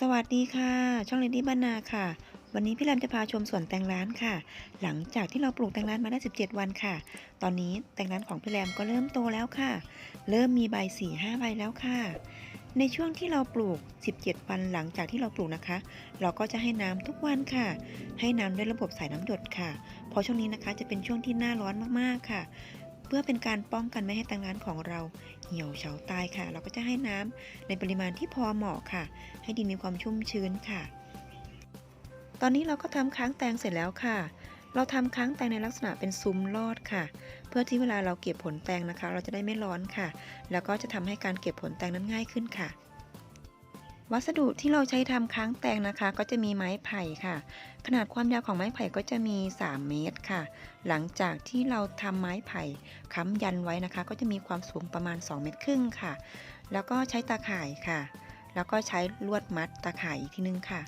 สวัสดีค่ะ ช่องเลดี้บ้านนาค่ะ วันนี้พี่แรมจะพาชมสวนแตงร้านค่ะ หลังจากที่เราปลูกแตงร้านมาได้ 17 วันค่ะ ตอนนี้แตงร้านของพี่แรมก็เริ่มโตแล้วค่ะ เริ่มมีใบ4ี่ห้าใบแล้วค่ะ ในช่วงที่เราปลูก 17 วันหลังจากที่เราปลูกนะคะ เราก็จะให้น้ำทุกวันค่ะ ให้น้ำด้วยระบบสายน้ำหยดค่ะ เพราะช่วงนี้นะคะจะเป็นช่วงที่หน้าร้อนมากๆค่ะ เพื่อเป็นการป้องกันไม่ให้แตงร้านของเราเหี่ยวเฉาตายค่ะ เราก็จะให้น้ำในปริมาณที่พอเหมาะค่ะ ให้ดินมีความชุ่มชื้นค่ะ ตอนนี้เราก็ทำค้างแตงเสร็จแล้วค่ะ เราทำค้างแตงในลักษณะเป็นซุ้มลอดค่ะ เพื่อที่เวลาเราเก็บผลแตงนะคะ เราจะได้ไม่ร้อนค่ะ แล้วก็จะทำให้การเก็บผลแตงนั้นง่ายขึ้นค่ะ วัสดุที่เราใช้ทำค้างแตงนะคะ ก็จะมีไม้ไผ่ค่ะ ขนาดความยาวของไม้ไผ่ก็จะมี 3 เมตรค่ะ หลังจากที่เราทำไม้ไผ่ค้ำยันไว้นะคะ ก็จะมีความสูงประมาณ 2 เมตรครึ่งค่ะ แล้วก็ใช้ตาข่ายค่ะ แล้วก็ใช้ลวดมัดตาข่ายอีกทีนึงค่ะ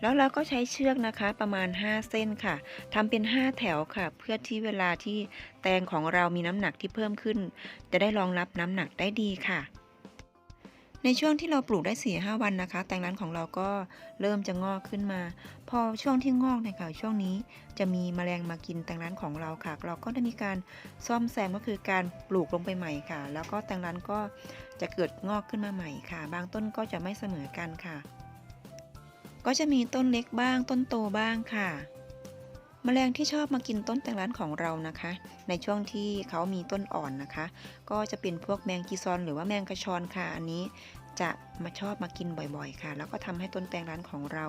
แล้วเราก็ใช้เชือกนะคะประมาณ 5 เส้นค่ะทำเป็น 5 แถวค่ะ เพื่อที่เวลาที่แตงของเรามีน้ำหนักที่เพิ่มขึ้น จะได้รองรับน้ำหนักได้ดีค่ะ ในช่วงที่เราปลูกได้4ีหวันนะคะ แตงร้านของเราก็เริ่มจะงอกขึ้นมา พอช่วงที่งอกนี่ยค่ะช่วงนี้จะมีแมลงมากินแตงร้านของเราค่ะ เราก็ได้มีการซ่อมแซมก็คือการปลูกลงไปใหม่ค่ะ แล้วก็แตงร้านก็จะเกิดงอกขึ้นมาใหม่ค่ะ บางต้นก็จะไม่เสมอกันค่ะ ก็จะมีต้นเล็กบ้างต้นโตบ้างค่ะ แมลงที่ชอบมากินต้นแตงร้านของเรานะคะ ในช่วงที่เขามีต้นอ่อนนะคะ ก็จะเป็นพวกแมงกีซอนหรือว่าแมงกระชอนค่ะอันนี้จะมาชอบมากินบ่อยๆ ค่ะ แล้วก็ทำให้ต้นแตงร้านของเรา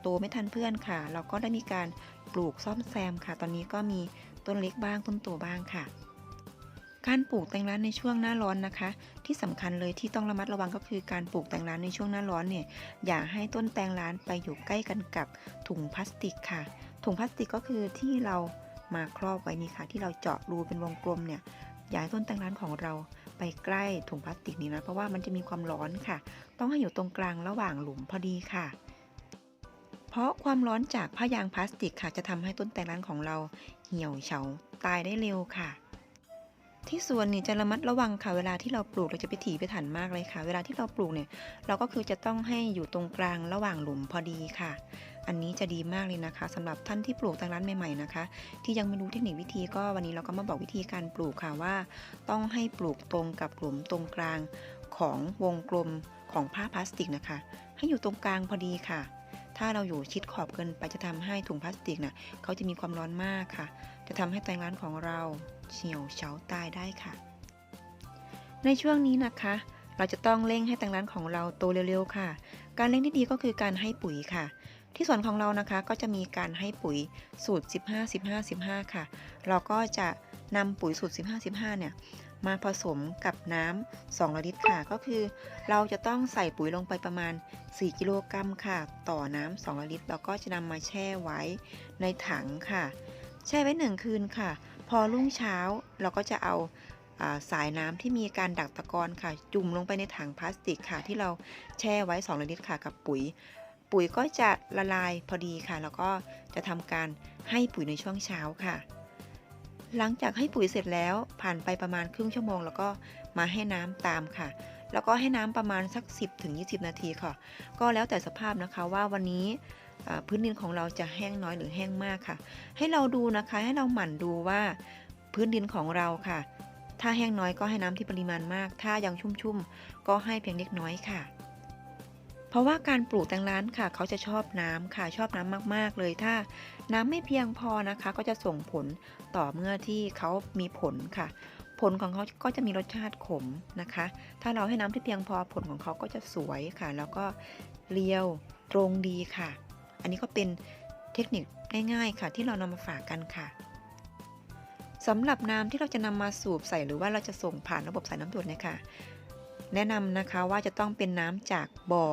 โตไม่ทันเพื่อนค่ะ เราก็ได้มีการปลูกซ่อมแซมค่ะ ตอนนี้ก็มีต้นเล็กบ้างต้นโตบ้างค่ะ การปลูกแตงร้านในช่วงหน้าร้อนนะคะ ที่สำคัญเลยที่ต้องระมัดระวังก็คือการปลูกแตงร้านในช่วงหน้าร้อนเนี่ยอย่าให้ต้นแตงร้านไปอยู่ใกล้กันกับถุงพลาสติกค่ะ ถุงพลาสติกก็คือที่เรามาครอบไว้นี่ค่ะ ที่เราเจาะรูเป็นวงกลมเนี่ยย่าให้ต้นแตงร้านของเราไปใกล้ถุงพลาสติกนี้นะ เพราะว่ามันจะมีความร้อนค่ะ ต้องให้อยู่ตรงกลางระหว่างหลุมพอดีค่ะ เพราะความร้อนจากผ้ายางพลาสติกค่ะ จะทำให้ต้นแตงร้านของเราเหี่ยวเฉาตายได้เร็วค่ะ ที่สวนนี่จะระมัดระวังค่ะ เวลาที่เราปลูกเราจะไปถีไปถันมากเลยค่ะ เวลาที่เราปลูกเนี่ย เราก็คือจะต้องให้อยู่ตรงกลางระหว่างหลุมพอดีค่ะ อันนี้จะดีมากเลยนะคะสำหรับท่านที่ปลูกแตงร้านใหม่ๆนะคะ ที่ยังไม่รู้เทคนิควิธีก็วันนี้เราก็มาบอกวิธีการปลูกค่ะว่า ต้องให้ปลูกตรงกับหลุมตรงกลางของวงกลมของผ้าพลาสติกนะคะ ให้อยู่ตรงกลางพอดีค่ะ ถ้าเราอยู่ชิดขอบเกินไปจะทำให้ถุงพลาสติกน่ะเขาจะมีความร้อนมากค่ะ จะทำให้แตงร้านของเราเฉียวเฉาตายได้ค่ะ ในช่วงนี้นะคะเราจะต้องเร่งให้แตงร้านของเราโตเร็วๆค่ะ การเร่งที่ดีก็คือการให้ปุ๋ยค่ะ ที่สวนของเรานะคะก็จะมีการให้ปุ๋ยสูตร 15 15 15 ค่ะ เราก็จะนำปุ๋ยสูตร 15 15 เนี่ยมาผสมกับน้ำ2ลิตรค่ะ ก็คือ เราจะต้องใส่ปุ๋ยลงไปประมาณ 4 กิโลกรัมค่ะ ต่อน้ำ2ลิตร เราก็จะนำมาแช่ไว้ในถังค่ะ แช่ไว้ 1 คืนค่ะ พอรุ่งเช้าเราก็จะเอาสายน้ำที่มีการดักตะกอนค่ะ จุ่มลงไปในถังพลาสติกค่ะ ที่เราแช่ไว้ 2 ลิตรค่ะกับปุ๋ย ปุ๋ยก็จะละลายพอดีค่ะ แล้วก็จะทำการให้ปุ๋ยในช่วงเช้าค่ะ หลังจากให้ปุ๋ยเสร็จแล้วผ่านไปประมาณครึ่งชั่วโมง แล้วก็มาให้น้ำตามค่ะ แล้วก็ให้น้ำประมาณสัก 10ถึง20 นาทีค่ะ ก็แล้วแต่สภาพนะคะว่าวันนี้พื้นดินของเราจะแห้งน้อยหรือแห้งมากค่ะ ให้เราดูนะคะให้เราหมั่นดูว่าพื้นดินของเราค่ะ ถ้าแห้งน้อยก็ให้น้ำที่ปริมาณมาก ถ้ายังชุ่มๆก็ให้เพียงเล็กน้อยค่ะ เพราะว่าการปลูกแตงร้านค่ะ เขาจะชอบน้ำค่ะชอบน้ำมากๆ เลยถ้า น้ำไม่เพียงพอนะคะ ก็จะส่งผลต่อเมื่อที่เขามีผลค่ะ ผลของเขาก็จะมีรสชาติขมนะคะ ถ้าเราให้น้ำที่เพียงพอผลของเขาก็จะสวยค่ะ แล้วก็เรียวตรงดีค่ะ อันนี้ก็เป็นเทคนิคง่ายๆค่ะ ที่เรานำมาฝากกันค่ะสำหรับน้ำที่เราจะนำมาสูบใส่หรือว่าเราจะส่งผ่านระบบสายน้ำหยดเนี่ยค่ะ แนะนำนะคะว่าจะต้องเป็นน้ำจากบ่อ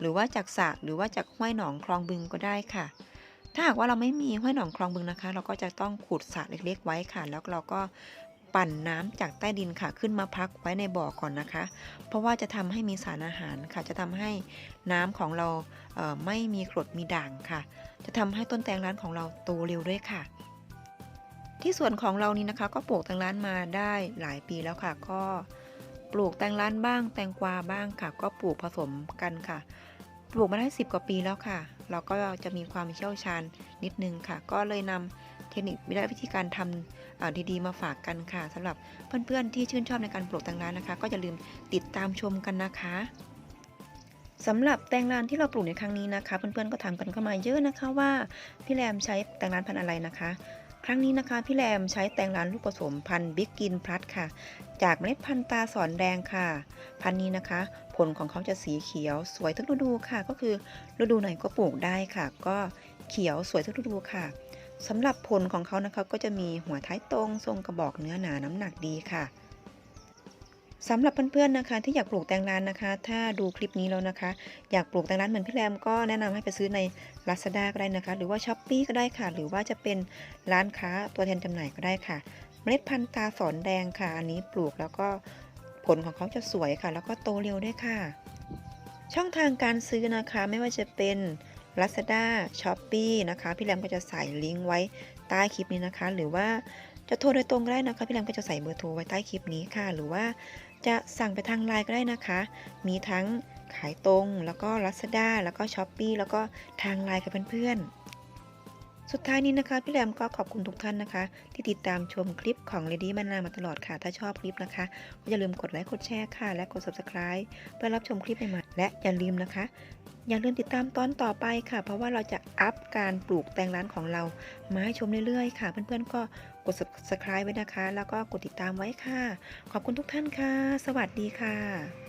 หรือว่าจากสระหรือว่าจากห้วยหนองคลองบึงก็ได้ค่ะ ถ้าหากว่าเราไม่มีห้วยหนองคลองบึงนะคะ เราก็จะต้องขุดสระเล็กๆไว้ค่ะ แล้วเราก็ปั่นน้ำจากใต้ดินค่ะ ขึ้นมาพักไว้ในบ่อก่อนนะคะ เพราะว่าจะทำให้มีสารอาหารค่ะ จะทำให้น้ำของเราเไม่มีกรดมีด่างค่ะ จะทำให้ต้นแตงร้านของเราโตเร็วด้วยค่ะ ที่สวนของเรานี้นะคะ ก็ปลูกแตงร้านมาได้หลายปีแล้วค่ะ ก็ ปลูกแตงร้านบ้าง แตงกวาบ้างค่ะ ก็ปลูกผสมกันค่ะ ปลูกมาได้ 10 กว่าปีแล้วค่ะ เราก็จะมีความเชี่ยวชาญนิดนึงค่ะ ก็เลยนำเทคนิควิธีวิธีการทำอ่าดีๆ มาฝากกันค่ะสำหรับเพื่อนๆที่ชื่นชอบในการปลูกแตงร้านนะคะ ก็อย่าลืมติดตามชมกันนะคะสำหรับแตงร้านที่เราปลูกในครั้งนี้นะคะ เพื่อนๆก็ถามกันเข้ามาเยอะนะคะว่าพี่แรมใช้แตงร้านพันธุ์อะไรนะคะ ครั้งนี้นะคะพี่แรมใช้แตงร้านลูกผสมพันธุ์บิ๊กกินพลัสค่ะ จากเมล็ดพันธุ์ตาสอนแดงค่ะ พันธุ์นี้นะคะ ผลของเขาจะสีเขียวสวยทุกฤดูค่ะ ก็คือฤดูไหนก็ปลูกได้ค่ะ ก็เขียวสวยทุกฤดูค่ะสำหรับผลของเขานะคะก็จะมีหัวท้ายตรงทรงกระบอกเนื้อหนาน้ำหนักดีค่ะ สำหรับเพื่อนๆนะคะ ที่อยากปลูกแตงร้านนะคะ ถ้าดูคลิปนี้แล้วนะคะ อยากปลูกแตงร้านเหมือนพี่แรมก็แนะนำให้ไปซื้อใน Lazada ก็ได้นะคะ หรือว่า s h อ p e e ก็ได้ค่ะ หรือว่าจะเป็นร้านค้าตัวแทนจำหน่ายก็ได้ค่ะ เมล็ดพันธุ์ตาสอนแดงค่ะ อันนี้ปลูกแล้วก็ผลของเขาจะสวยค่ะ แล้วก็โตเร็วด้วยค่ะ ช่องทางการซื้อนะคะไม่ว่าจะเป็น Lazada s h o p e e นะคะ พี่แรมก็จะใส่ลิงก์ไว้ใต้คลิปนี้นะคะ หรือว่าจะโทรโดยตรงก็ได้นะคะ พี่แรมก็จะใส่เบอร์โทรไว้ใต้คลิปนี้ค่ะ หรือว่า จะสั่งไปทางไลน์ก็ได้นะคะ มีทั้งขายตรง แล้วก็ Lazada แล้วก็ s h อ p e e แล้วก็ทางไลน์กับเพื่อนๆ สุดท้ายนี้นะคะ พี่แรมก็ขอบคุณทุกท่านนะคะ ที่ติดตามชมคลิปของ Lady มานามาตลอดค่ะ ถ้าชอบคลิปนะคะ ก็อย่าลืมกดไลค์กดแชร์ค่ะ และกด subscribe เพื่อรับชมคลิปใหม่ๆและอย่าลืมนะคะ อย่าลืมติดตามตอนต่อไปค่ะ เพราะว่าเราจะอัพการปลูกแตงร้านของเรามาให้ชมเรื่อยๆ ค่ะ เพื่อนๆก็กด subscribe ไว้นะคะ แล้วก็กดติดตามไว้ค่ะ ขอบคุณทุกท่านค่ะ สวัสดีค่ะ